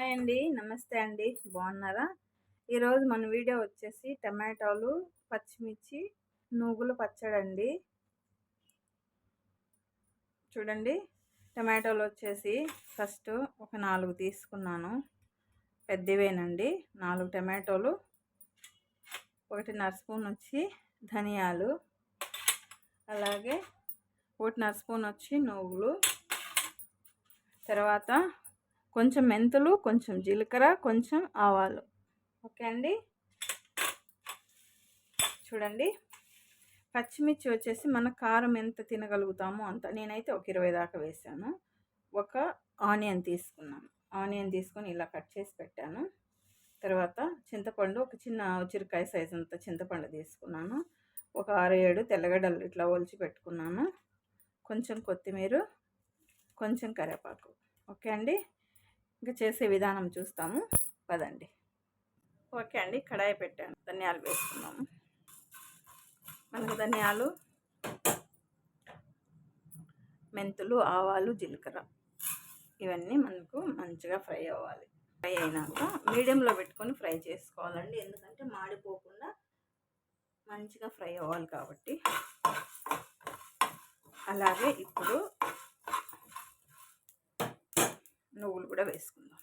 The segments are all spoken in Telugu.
హాయ్ అండి. నమస్తే అండి. బాగున్నారా? ఈరోజు మన వీడియో వచ్చేసి టమాటాలు పచ్చిమిర్చి నువ్వులు పచ్చడండి చూడండి. టమాటాలు వచ్చేసి ఫస్ట్ ఒక నాలుగు తీసుకున్నాను. పెద్దవేనండి. నాలుగు టమాటోలు ఒకటిన్నర స్పూన్ వచ్చి ధనియాలు అలాగే ఒకటిన్నర స్పూన్ వచ్చి నువ్వులు తర్వాత కొంచెం మెంతులు కొంచెం జీలకర్ర కొంచెం ఆవాలు. ఓకే అండి? చూడండి. పచ్చిమిర్చి వచ్చేసి మన కారం ఎంత తినగలుగుతామో అంత. నేనైతే ఒక ఇరవై దాకా వేసాను. ఒక ఆనియన్ తీసుకున్నాను. ఆనియన్ తీసుకొని ఇలా కట్ చేసి పెట్టాను. తర్వాత చింతపండు ఒక చిన్న చిరకాయ సైజ్ అంత చింతపండు తీసుకున్నాను. ఒక ఆరు ఏడు తెల్లగడ్డలు ఇట్లా ఒలిచి పెట్టుకున్నాను. కొంచెం కొత్తిమీర కొంచెం కరివేపాకు. ఓకే అండి? ఇంకా చేసే విధానం చూస్తాము. పదండి. ఓకే అండి. కడాయి పెట్టాను. ధనియాలు వేసుకున్నాము. మనకు ధనియాలు మెంతులు ఆవాలు జీలకర్ర ఇవన్నీ మనకు మంచిగా ఫ్రై అవ్వాలి. ఫ్రై అయినాక మీడియంలో పెట్టుకొని ఫ్రై చేసుకోవాలండి. ఎందుకంటే మాడిపోకుండా మంచిగా ఫ్రై అవ్వాలి కాబట్టి. అలాగే ఇప్పుడు నువ్వులు కూడా వేసుకుందాం.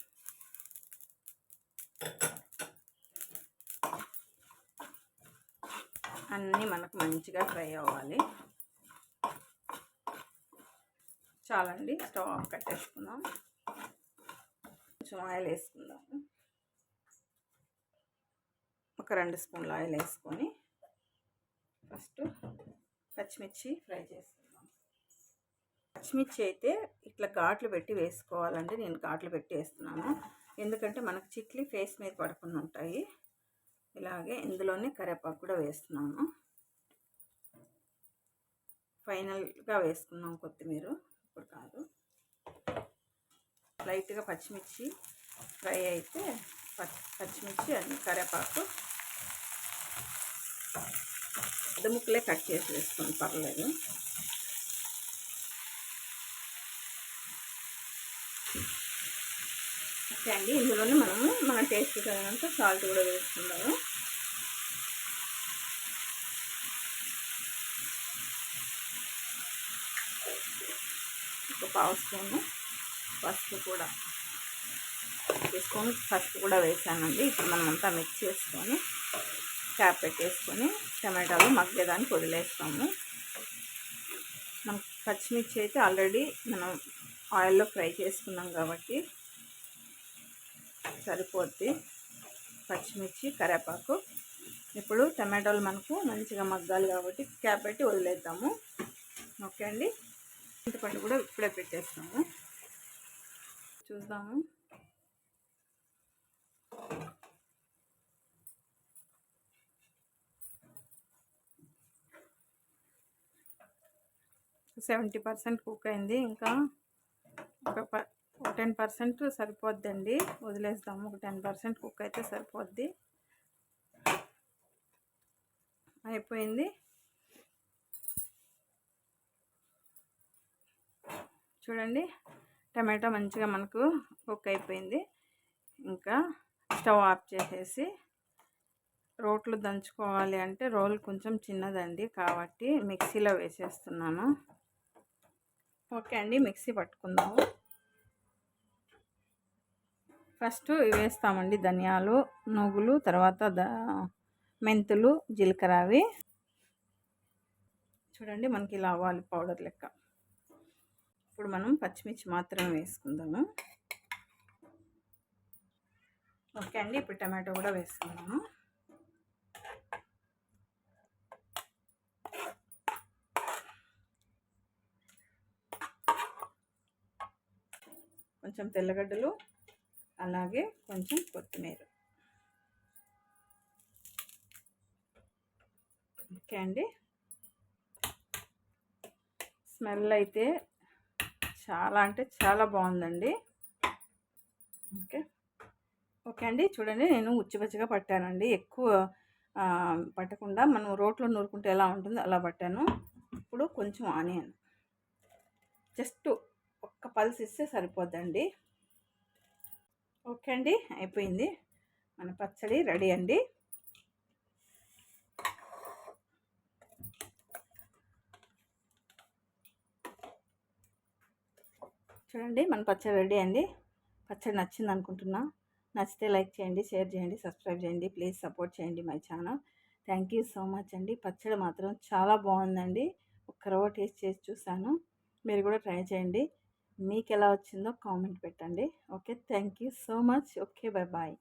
అన్నీ మనకు మంచిగా ఫ్రై అవ్వాలి. చాలండి స్టవ్ ఆఫ్ కట్టేసుకుందాం. కొంచెం ఆయిల్ వేసుకుందాము ఒక రెండు స్పూన్ల ఆయిల్ వేసుకొని ఫస్ట్ పచ్చిమిర్చి ఫ్రై చేసుకుందాం పచ్చిమిర్చి అయితే ఇట్లా ఘాట్లు పెట్టి వేసుకోవాలండి. నేను ఘాట్లు పెట్టి వేస్తున్నాను ఎందుకంటే మనకు చిక్లి ఫేస్ మీద పడకుండా ఉంటాయి. ఇలాగే ఇందులోనే కరివేపాకు కూడా వేస్తున్నాను. ఫైనల్గా వేసుకున్నాం కొత్తిమీర. ఇప్పుడు కాదు. లైట్గా పచ్చిమిర్చి ఫ్రై అయితే పచ్చిమిర్చి అన్ని కరివేపాకు పెద్ద ముక్కలే కట్ చేసి వేసుకోండి పర్లేదు. ఓకే అండి ఇందులోనే మనము మన టేస్ట్ తగినంత సాల్ట్ కూడా వేసుకుందాము. ఒక పావు స్పూన్ పసుపు కూడా తీసుకొని పసుపు కూడా వేసానండి. ఇప్పుడు మనం అంతా మిక్స్ చేసుకొని క్యాప్ పెట్టేసుకొని టమాటాలు మగ్గేదానికి వదిలేస్తాము. మనం పచ్చిమిర్చి అయితే ఆల్రెడీ మనం ఆయిల్లో ఫ్రై చేసుకున్నాం కాబట్టి సరిపోద్ది. పచ్చిమిర్చి కరేపాకు. ఇప్పుడు టమాటోలు మనకు మంచిగా మగ్గాలి కాబట్టి క్యాప్ పెట్టి వదిలేద్దాము. ఓకే అండి? చింతపండు కూడా ఇప్పుడే పెట్టేస్తాము. చూద్దాము. సెవెంటీ పర్సెంట్ కుక్ అయింది. ఇంకా ఒక ఒక టెన్ పర్సెంట్ సరిపోద్దండి. వదిలేస్తాము. ఒక టెన్ పర్సెంట్ కుక్ అయితే సరిపోద్ది. అయిపోయింది. చూడండి. టమాటా మంచిగా మనకు కుక్ అయిపోయింది. ఇంకా స్టవ్ ఆఫ్ చేసేసి రోట్లు దంచుకోవాలి అంటే రోల్ కొంచెం చిన్నదండి కాబట్టి మిక్సీలో వేసేస్తున్నాను. ఓకే అండి. మిక్సీ పట్టుకుందాము. ఫస్ట్ వేస్తామండి ధనియాలు నువ్వులు తర్వాత ద మెంతులు జీలకర్ర అవి. చూడండి మనకి ఇలా అవ్వాలి పౌడర్ లెక్క. ఇప్పుడు మనం పచ్చిమిర్చి మాత్రమే వేసుకుందాము. ఓకే అండి ఇప్పుడు టమాటో కూడా వేసుకుందాము. కొంచెం తెల్లగడ్డలు అలాగే కొంచెం కొత్తిమీర. ఓకే అండి. స్మెల్ అయితే చాలా అంటే చాలా బాగుందండి. ఓకే. ఓకే అండి. చూడండి నేను ఉచ్చిపచ్చిగా పట్టానండి. ఎక్కువ పట్టకుండా మనం రోట్లో నూరుకుంటే ఎలా ఉంటుందో అలా పట్టాను. ఇప్పుడు కొంచెం ఆనియన్. జస్ట్ ఒక్క పల్స్ ఇస్తే సరిపోద్దండి. ఓకే అండి అయిపోయింది. మన పచ్చడి రెడీ అండి. చూడండి మన పచ్చడి రెడీ అండి. పచ్చడి నచ్చింది అనుకుంటున్నా. నచ్చితే లైక్ చేయండి షేర్ చేయండి సబ్స్క్రైబ్ చేయండి ప్లీజ్ సపోర్ట్ చేయండి my channel. Thank you so much అండి. పచ్చడి మాత్రం చాలా బాగుందండి. ఒక్కరవ టేస్ట్ చేసి చూసాను మీరు కూడా ట్రై చేయండి. మీకు ఎలా వచ్చిందో కామెంట్ పెట్టండి. Okay thank you so much. Okay bye bye